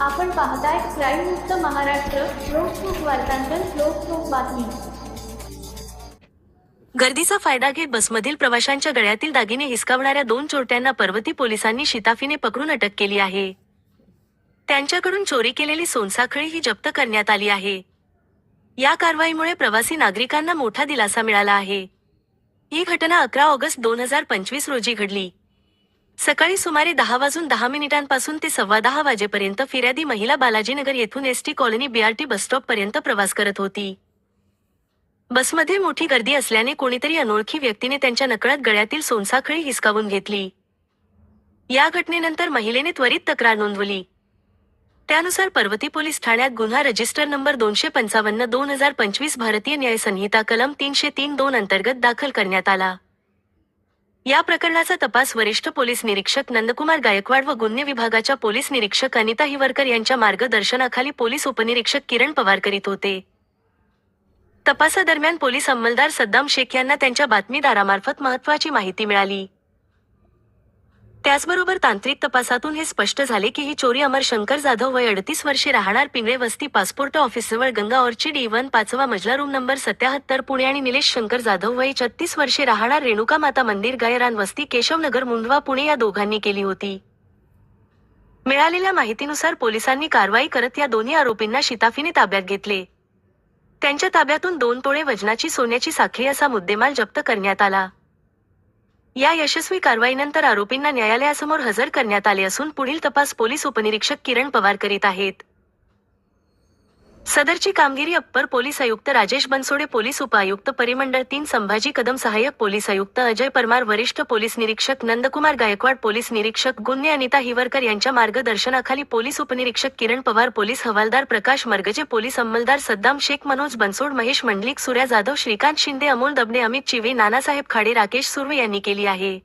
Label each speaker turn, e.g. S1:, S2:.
S1: आपण पाहताय क्राईम मुक्त महाराष्ट्र लोकसुख वार्तांकन लोकसुख बातमी.
S2: गर्दीचा फायदा घेत बसमधील प्रवाशांच्या गळ्यातील दागिने हिसकावणाऱ्या दोन चोरट्यांना पर्वती पोलिसांनी शिताफीने पकडून अटक केली आहे. त्यांच्याकडून चोरी केलेली सोनसाखळी ही जप्त करण्यात आली आहे. या कारवाईमुळे प्रवासी नागरिकांना मोठा दिलासा मिळाला आहे. ही घटना अकरा ऑगस्ट दोन हजार पंचवीस रोजी घडली. सकाळी सुमारे दहा वाजून दहा मिनिटांपासून ते सव्वा दहा वाजेपर्यंत फिर्यादी महिला बालाजीनगर येथून एसटी कॉलनी बीआरटी बसस्टॉप पर्यंत प्रवास करत होती. बसमध्ये मोठी गर्दी असल्याने कोणीतरी अनोळखी व्यक्तीने त्यांच्या नकळत गळ्यातील सोनसाखळी हिसकावून घेतली. या घटनेनंतर महिलेने त्वरित तक्रार नोंदवली. त्यानुसार पर्वती पोलीस ठाण्यात गुन्हा रजिस्टर नंबर दोनशे पंचावन्न दोन हजार पंचवीस भारतीय न्याय संहिता कलम तीनशे तीन दोन अंतर्गत दाखल करण्यात आला. या प्रकरणाचा तपास वरिष्ठ पोलीस निरीक्षक नंदकुमार गायकवाड व गुन्हे विभागाच्या पोलीस निरीक्षक अनिता हिवरकर यांच्या मार्गदर्शनाखाली पोलीस उपनिरीक्षक किरण पवार करीत होते. तपासादरम्यान पोलीस अंमलदार सद्दाम शेख यांना त्यांच्या बातमीदारामार्फत महत्वाची माहिती मिळाली. त्याचबरोबर तांत्रिक तपासातून हे स्पष्ट झाले की ही चोरी अमर शंकर जाधव वय अडतीस वर्षे राहणार पिंगळे वस्ती पासपोर्ट ऑफिसजवळ गंगा ऑर्चिड इवन पाचवा मजला रूम नंबर सत्याहत्तर पुणे आणि निलेश शंकर जाधव वय छत्तीस वर्षे राहणार रेणुका माता मंदिर गायरान वस्ती केशवनगर मुंडवा पुणे या दोघांनी केली होती. मिळालेल्या माहितीनुसार पोलिसांनी कारवाई करत या दोन्ही आरोपींना शिताफीने ताब्यात घेतले. त्यांच्या ताब्यातून दोन तोळे वजनाची सोन्याची साखळी असा मुद्देमाल जप्त करण्यात आला. या यशस्वी कारवाईनंतर आरोपींना न्यायालयासमोर हजर करण्यात आले असून पुढील तपास पोलीस उपनिरीक्षक किरण पवार करीत आहेत. सदरची कामगिरी अप्पर पोलीस आयुक्त राजेश बनसोडे पोलीस उपायुक्त परिमंडळ तीन संभाजी कदम सहाय्यक पोलीस आयुक्त अजय परमार वरिष्ठ पोलीस निरीक्षक नंदकुमार गायकवाड पोलीस निरीक्षक गुन्हे अनिता हिवरकर यांच्या मार्गदर्शनाखाली पोलीस उपनिरीक्षक किरण पवार पोलीस हवालदार प्रकाश मर्गजे पोलीस अंमलदार सद्दाम शेख मनोज बनसोड महेश मंडलिक सूर्या जाधव श्रीकांत शिंदे अमोल दबणे अमित चिवे नानासाहेब खाडे राकेश सुर्वे यांनी केली आहे.